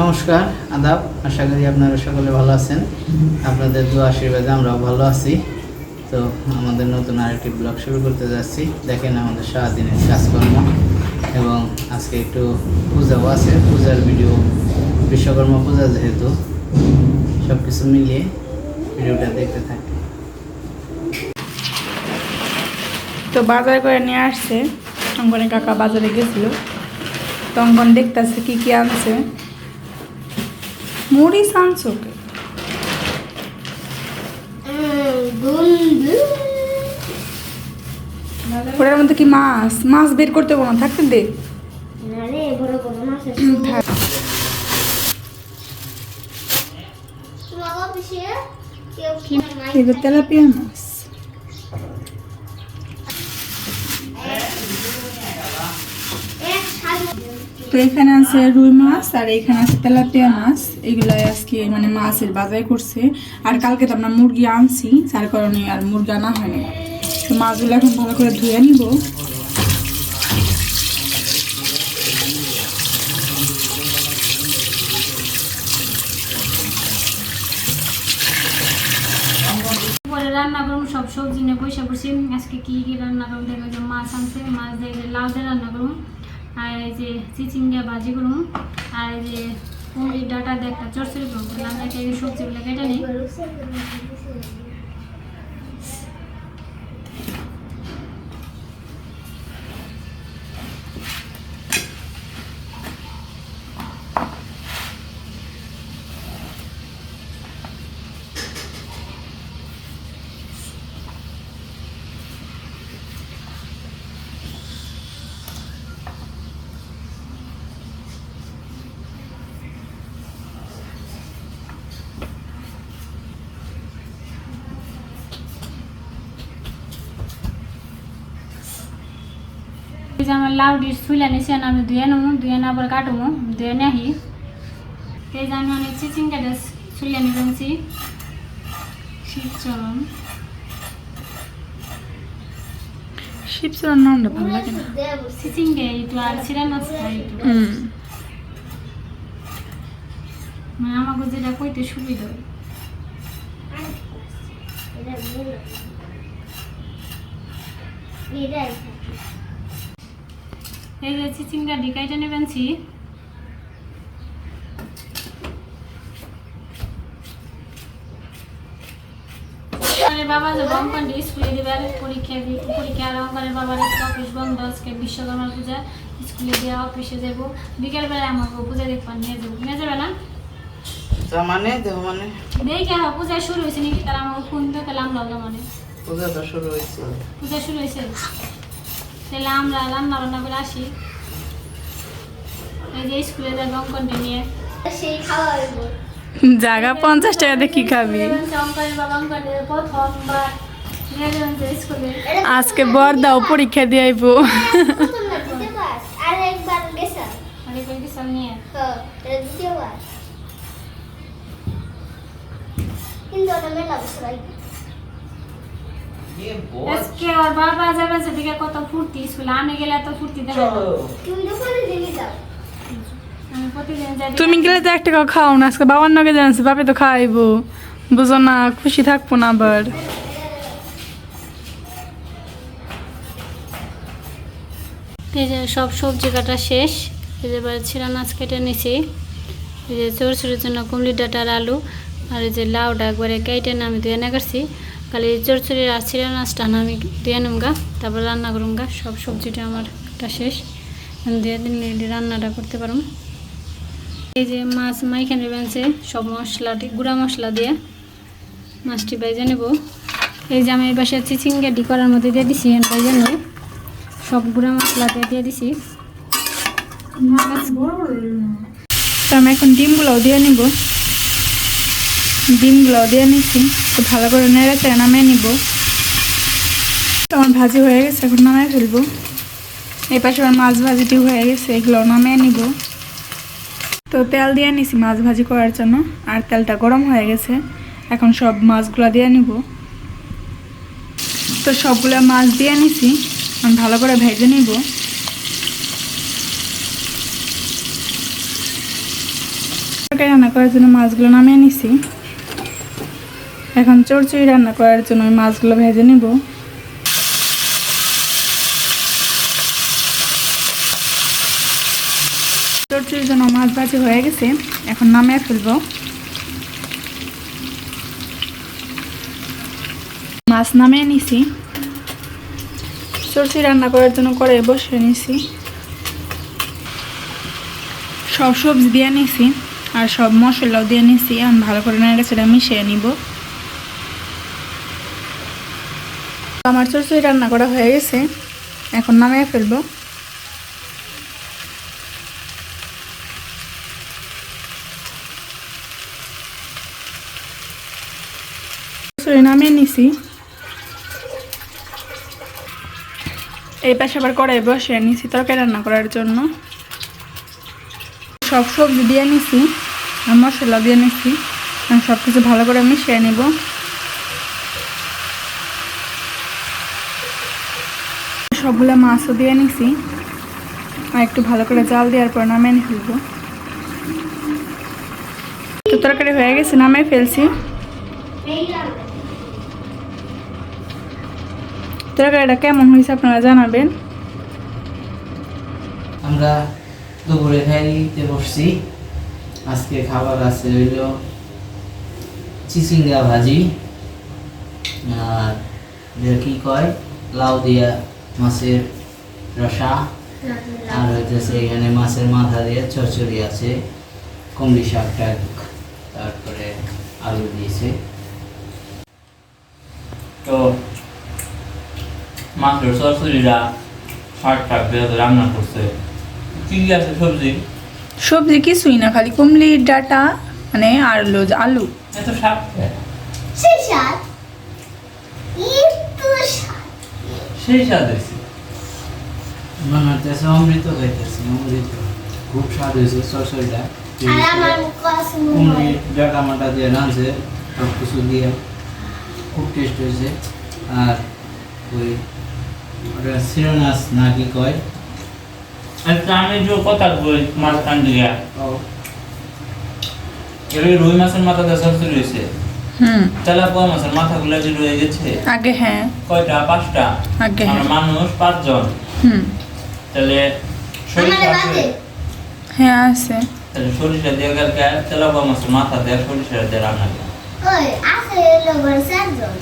নমস্কার, আদাব, আশা করি আপনারা সকলে ভালো আছেন। আপনাদের দু আশীর্বাদে আমরাও ভালো আছি। তো আমাদের নতুন আরেকটি ব্লগ শুরু করতে যাচ্ছি। দেখেন আমাদের সারাদিনের কাজকর্ম এবং আজকে একটু পূজাও আছে। পূজার ভিডিও, বিশ্বকর্মা পূজা যেহেতু সব কিছু মিলিয়ে ভিডিওটা দেখতে থাকি। তো বাজার করে নিয়ে আসছে। অঙ্কনে কাকা বাজারে গেছিল। তো অঙ্কন দেখতেছে কী কি আনছে। মরিচ আনছো কে? ওটার মধ্যে কি মাছ? মাছ বের করতে পারব না থাকতে দে। তেলাপিয়া মাছ। তো এখানে আছে রুই মাছ আর এখানে আছে তেলাপিয়া মাছ। এগুলো আজকে মানে মাছের বাজার করছে। আর কালকে তো আমরা মুরগি আনছি, যার কারণে আর মুরগি আনা হয়নি তো মাছগুলো এখন ভালো করে ধুয়ে নিব। রান্না করুন সব সবজি নিয়ে বসে বসে আজকে কি কি রান্না করুন দেখো মাছ আনছে, মাছ দিয়ে লাউ দিয়ে রান্না করুন আর এই যে চিচিঙ্গা ভাজি করুন আর এই যে কুমড়ির ডাটা দেখা চরচরি করুন সবজিগুলো কেটে নিই। যে আমার লাউ ডিশ ছুলে নিছি আমি ধুয়ে নেব ধুয়ে না আবার কাটবো ধুয়ে নেহি এই যে আমি অনেক চিচিঙ্গা ডিশ ছুলে নিবেছি শীতচরণ শিবচুরার নামটা ভালো লাগে না। চিচিঙ্গা একটু আর ছিঁড়া মাছ মানে আমাকে যেটা কইতে সুবিধা। হয় এই যে চিচিঙ্গা ডিকাইটা নেবেনছি আরে বাবা যে বঙ্কন স্কুলে দিবার পরীক্ষা পরীক্ষা আর অঙ্কনের বাবার অফিস বন্ধ আজকে বিশ্বকর্মা পূজা স্কুলে দিয়ে অফিসে যাব। বিকেলবেলা আমাকে পূজা দেখবার নিয়ে যাব। নিয়ে যাবে না? যা মানে দেব মানে। দেখে হ্যাঁ পূজা শুরু হয়েছে নাকি? তারা ফোন মানে। শুরু হয়েছে। পূজা শুরু হয়েছে? তাহলে আমরা রান্না বান্না করে আসি। এই যে স্কুলে যাবে অঙ্কনটা নিয়ে। সেই খাওয়া জায়গা পঞ্চাশ টাকাতে কি খাবি? আজকে বরদাও পরীক্ষা দিয়ে আইবো। প্রথম আজকে ওর বাবা যাবে সেদিকে কত ফুর্তি স্কুলে আমি গেলে এত ফুর্তি দেখা তুমি তো করে দিবি যাও। আমি প্রতিদিন যাই। তুমি গেলে তো একটা খাও না আজকে বাবার নগে জানছি বাপে তো খাইবো। বুঝো না খুশি থাকব না আবার। এই যে সব সবজি কাটা শেষ এই যে এবার ছিঁড়া মাছ কেটে নিছি। এই যে চরচুরির জন্য কুমড়ি ডাটার আলু আর এই যে লাউটা একবারে কেটে না আমি ধুয়ে না করছি খালি চরচুরির আর ছিঁড়া মাছটা না, আমি দিয়ে নেব গা তারপর রান্না করুম গা সব সবজিটা আমার কাটা শেষ। ধুয়ে দিলে রান্নাটা করতে পারুম। এই যে মাছ মাইখানে বেঁচে সব মশলাটি গুঁড়া মশলা দিয়ে মাছটি বেজে নেব। এই যে আমি এই বাসায় চিচিঙ্গা ডি করার মধ্যে দিয়ে দিছি বেজে নেব। সব গুঁড়া মশলা দিয়ে দিয়ে দিছি। তো আমি এখন ডিমগুলোও দিয়ে নেব। ডিমগুলোও দিয়ে নিচ্ছি তো ভালো করে নেড়ে চেড়ে নামিয়ে নিব। তো আমার ভাজি হয়ে গেছে, এখন নামিয়ে ফেলব। এই পাশে আমার মাছ ভাজিটি হয়ে গেছে, এগুলো নামিয়ে নিব। তো তেল দিয়ে নিছি মাছ ভাজি করার জন্য, আর তেলটা গরম হয়ে গেছে। এখন সব মাছগুলো দিয়ে নিব। তো সবগুলো মাছ দিয়ে নিছি, এখন ভালো করে ভেজে নিব। রান্না করার জন্য মাছগুলো নামিয়ে নিছি। এখন চড়চড়ি রান্না করার জন্য ওই মাছগুলো ভেজে নিব। চড়চড়ির জন্য মাছ ভাজি হয়ে গেছে, এখন নামিয়ে ফেলব। মাছ নামিয়ে নিছি। চড়চড়ি রান্না করার জন্য করে বসে নিছি। সব সবজি দিয়ে নিছি, আর সব মশলাও দিয়ে নিছি আমি ভালো করে নেড়ে সেটা মিশিয়ে নিব। আমার চরচড়ি রান্না করা হয়ে গেছে। এখন নামিয়ে ফেলব। চরচড়ি নামিয়ে নিছি। এই পাশে আবার কড়াই বসিয়ে নিছি তরকারি রান্না করার জন্য। সব সবজি দিয়ে নিছি মশলা দিয়ে নিছি। সব কিছু ভালো করে মিশিয়ে নিব। সবগুলো মাছও দিয়ে নিছি। আর একটু ভালো করে জাল দেওয়ার পর নিয়ে ফেলব। তো তরকারি হয়ে গেছে, নামিয়ে ফেলছি। তরকারিটা কেমন হয়েছে আপনারা জানাবেন? আমরা দুপুরে খাইতে বসছি। আজকে খাবার আছে হইল চিচিঙ্গা ভাজি। আর কি কয়? লাউ দিয়া মাছের রসা। আর হইতেছে এখানে মাছের মাথা দিয়ে চচ্চড়ি আছে। কমলি শাক টাক তারপরে আলু দিয়েছে। তো মাছের সরসরিরা শাক টাক দিয়ে রান্না করছে। কি কি আছে সবজি? সবজি কিছুই না খালি কুমলির ডাটা মানে আর হলো আলু। এত শাক? সেই সাত একটু সাত সেই স্বাদ হয়েছে। মনে হইতেছে অমৃত খাইতেছে অমৃত। খুব স্বাদ হয়েছে আর কুমড়ি ডাটা মাটা দিয়ে রাঁধছে সব কিছু দিয়ে। খুব টেস্ট হয়েছে। আর ওই ওটা সিরোনাস না কি কয়? আচ্ছা আমি যে কথা বলি মাছ কান দিয়ে। রুই মাছের মাথা দিয়ে সরসরি হয়েছে। হুম। তেলাপোয়া মাছের মাথাগুলো যে রয়ে গেছে আগে হ্যাঁ। কয়টা? পাঁচটা? আগে আমরা হ্যাঁ মানুষ পাঁচজন। হুম। তাহলে সরিষা আছে। হ্যাঁ আছে। তাহলে সরিষা দিয়ে তেলাপোয়া মাছের মাথা দিয়ে সরিষা দিয়ে রান্না করে ওই আছে লোকের চারজন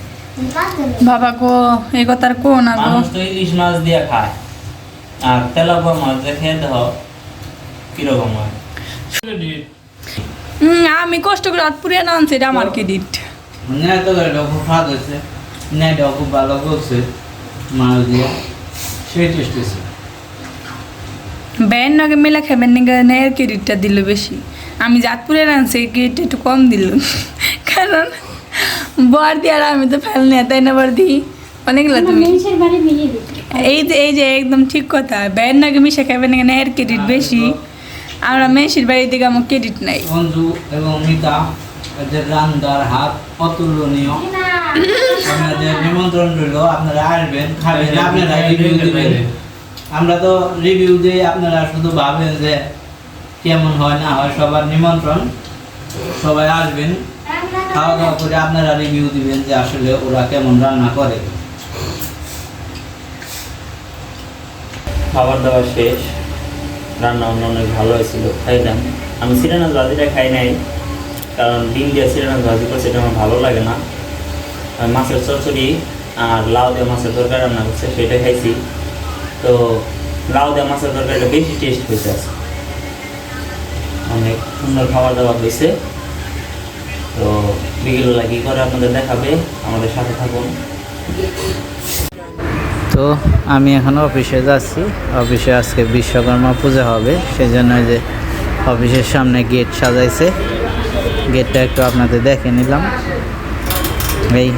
বাবা গো এই কথা আর কো না গো। মানুষ তো ইলিশ মাছ দিয়ে খায়। আর তেলাপোয়া মাছ দিয়ে খেয়ে দাও কীরকম হয়? হুম, আমি কষ্ট করে হাত পুড়িয়ে না আনছি এটা আমার ক্রেডিট ন্যায় তো খুব খুব মাছ দিয়ে সেই টেস্ট হয়েছে ব্যান মেলা খাবেন নাকি নেয়ের ক্রেডিটটা দিল বেশি আমি জাতপুরে আনছি ক্রেডিট একটু কম দিল কারণ বর দিয়ে আর আমি তো ফেল না তাই না বর দি অনেকগুলো তুমি এই যে এই যে একদম ঠিক কথা ব্যান নাকি মিশে খাবেন নাকি নেয়ের ক্রেডিট বেশি আমরা মেশির বাড়ি থেকে আমার ক্রেডিট নাই অঞ্জু এবং মিতা এদের রান্নার হাত অতুলনীয়। আপনাদের নিমন্ত্রণ রইল আপনারা আসবেন খাবেন আপনারা রিভিউ দিবেন। আমরা তো রিভিউ দিই আপনারা শুধু ভাবেন যে কেমন হয় না হয় সবার নিমন্ত্রণ। সবাই আসবেন খাওয়া দাওয়া করে আপনারা রিভিউ দিবেন যে আসলে ওরা কেমন রান্না করে। খাবার দাবার শেষ। রান্না অন্য অনেক ভালো হয়েছিল খাইলাম আমি সিরানাস ভাজিটা খাই নাই। কারণ ডিম দিয়ে সিরানাস ভাজি করছে এটা আমার ভালো লাগে না। মাছের চচ্চড়ি আর লাউ দিয়ে মাছের তরকারি রান্না করছে সেটা খাইছি। তো লাউ দিয়ে মাছের তরকারিটা বেশি টেস্ট হয়েছে। অনেক সুন্দর খাবার দাবার হয়েছে। তো বিকেলবেলা কী করে আপনাদের দেখাবে? আমাদের সাথে থাকুন। তো আমি এখন অফিসে যাচ্ছি। অফিসে আজকে বিশ্বকর্মা পূজা হবে, সেজন্য এই যে অফিসের সামনে গেট সাজাইছে। গেটটা একটু আপনাদের দেখে নিলাম। এই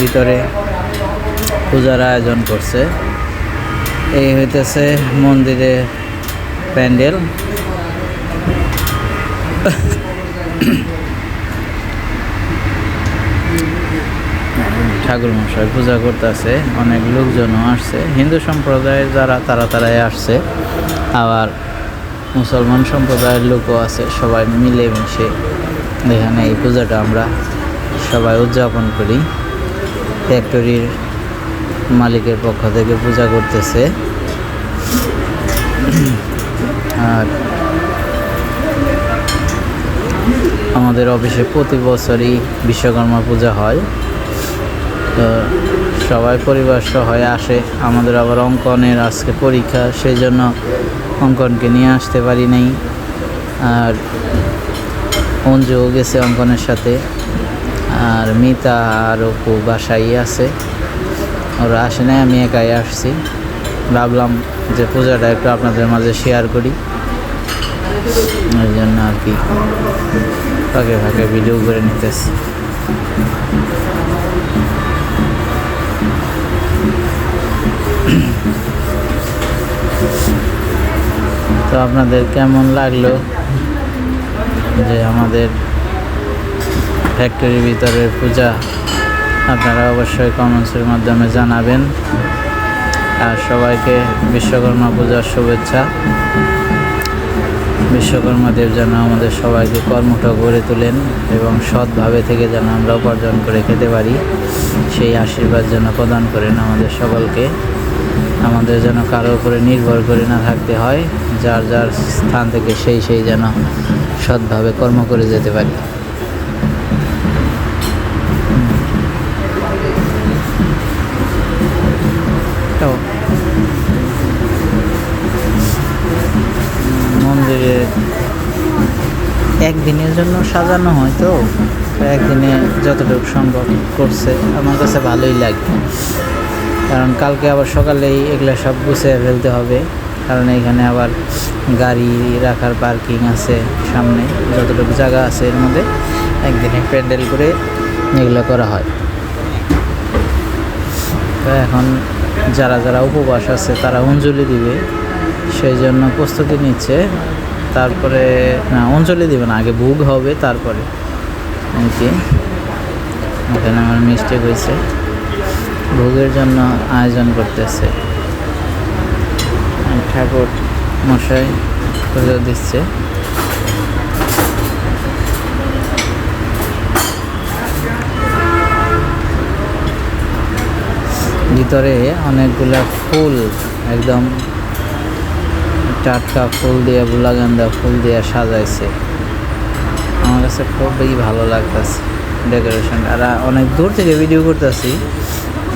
ভিতরে পূজার আয়োজন করছে। এই হইতেছে মন্দিরে প্যান্ডেল। ঠাকুর মশাই পূজা করতেছে, অনেক লোকজনও আসছে। হিন্দু সম্প্রদায়ের যারা, তারা তারাই আসছে। আবার মুসলমান সম্প্রদায়ের লোকও আছে, সবাই মিলেমিশে এখানে এই পূজাটা আমরা সবাই উদযাপন করি। ফ্যাক্টরির মালিকের পক্ষ থেকে পূজা করতেছে। আর আমাদের অফিসে প্রতি বছরই বিশ্বকর্মা পূজা হয়। তো সবাই পরিবার হয়ে আসে। আমাদের আবার অঙ্কনের আজকে পরীক্ষা সেই জন্য অঙ্কনকে নিয়ে আসতে পারি নাই। আর অঞ্জুও গেছে অঙ্কনের সাথে। আর মিতা আর অপু বাসাই আছে। ওরা আসে নাই, আমি একাই আসছি। ভাবলাম যে পূজাটা একটু আপনাদের মাঝে শেয়ার করি। ওই জন্য আর কি ফাঁকে ফাঁকে ভিডিও করে নিতেছি। তো আপনাদের কেমন লাগল? যে আমাদের ফ্যাক্টরির ভিতরের পূজা, আপনারা অবশ্যই কমেন্টসের মাধ্যমে জানাবেন। আর সবাইকে বিশ্বকর্মা পূজার শুভেচ্ছা। বিশ্বকর্মা দেব যেন আমাদের সবাইকে কর্মঠ গড়ে তোলেন এবং সৎভাবে থেকে যেন আমরা উপার্জন করে খেতে পারি, সেই আশীর্বাদ যেন প্রদান করেন আমাদের সকলকে। আমাদের যেন কারোর উপরে নির্ভর করে না থাকতে হয়, যার যার স্থান থেকে সেই সেই যেন সৎভাবে কর্ম করে যেতে পারি। মন্দিরে একদিনের জন্য সাজানো হয় তো একদিনে যতটুকু সম্ভব করছে, আমার কাছে ভালোই লাগে। কারণ কালকে আবার সকালেই এগুলো সব গুছিয়ে ফেলতে হবে। কারণ এখানে আবার গাড়ি রাখার পার্কিং আছে সামনে, যতটুকু জায়গা আছে এর মধ্যে একদিনে প্যান্ডেল করে এগুলো করা হয়। তো এখন যারা যারা উপবাস আছে তারা অঞ্জলি দিবে সেই জন্য প্রস্তুতি নিচ্ছে। তারপরে, না, অঞ্জলি দিবে না, আগে ভোগ হবে তারপরে। কি। এখানে আমার মিস্টেক হয়েছে। ভোগের জন্য আয়োজন করতেছে। ঠাকুর মশাই পুজো দিচ্ছে। ভিতরে অনেকগুলা ফুল, একদম টাটকা ফুল দিয়ে বুলাগান্দা ফুল দিয়ে সাজাইছে। আমার কাছে খুবই ভালো লাগতেছে ডেকোরেশন আর অনেক দূর থেকে ভিডিও করতেছি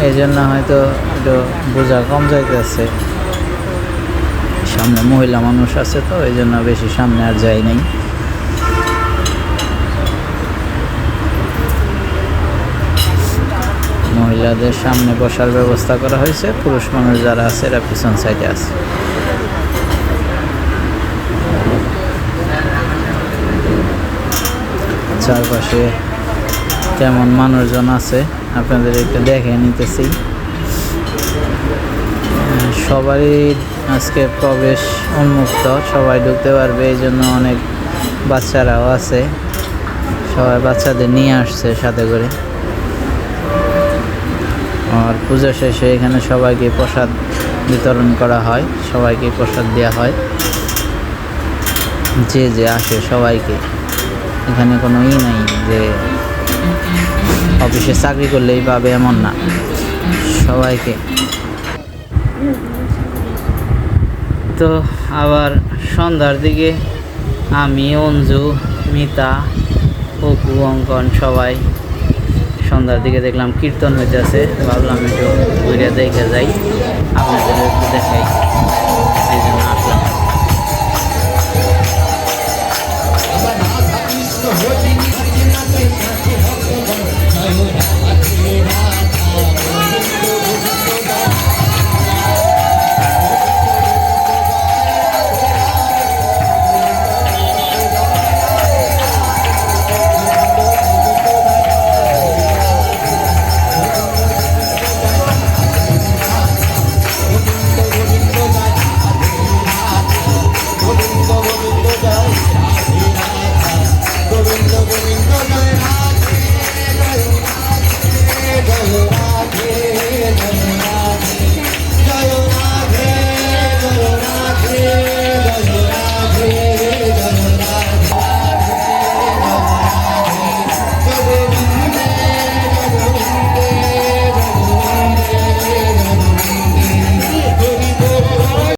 এই জন্য হয়তো একটু বোঝা কম যাইতেছে। সামনে মহিলা মানুষ আছে তো, এই জন্য বেশি সামনে আর যাই নাই। মহিলাদের সামনে বসার ব্যবস্থা করা হয়েছে, পুরুষ মানুষ যারা আছে এরা পিছন সাইডে আছে। চারপাশে কেমন মানুষজন আছে, আপনাদের একটু দেখে নিতেছি। সবারই আজকে প্রবেশ উন্মুক্ত, সবাই ঢুকতে পারবে, এই জন্য অনেক বাচ্চারাও আছে। সবাই বাচ্চাদের নিয়ে আসছে সাথে করে। আর পূজা শেষে এখানে সবাইকে প্রসাদ বিতরণ করা হয়, সবাইকে প্রসাদ দেওয়া হয়। যে যে আসে সবাইকে। এখানে কোনো ই নাই যে অফিসে চাকরি করলেই পাবে এমন না। সবাইকে। তো আবার সন্ধ্যার দিকে আমি, অঞ্জু, মিতা, অপু, অঙ্কন সবাই সন্ধ্যার দিকে দেখলাম কীর্তন হইতেছে। ভাবলাম একটু ঘুরে দেখে যাই। আপনাদের একটু দেখাই।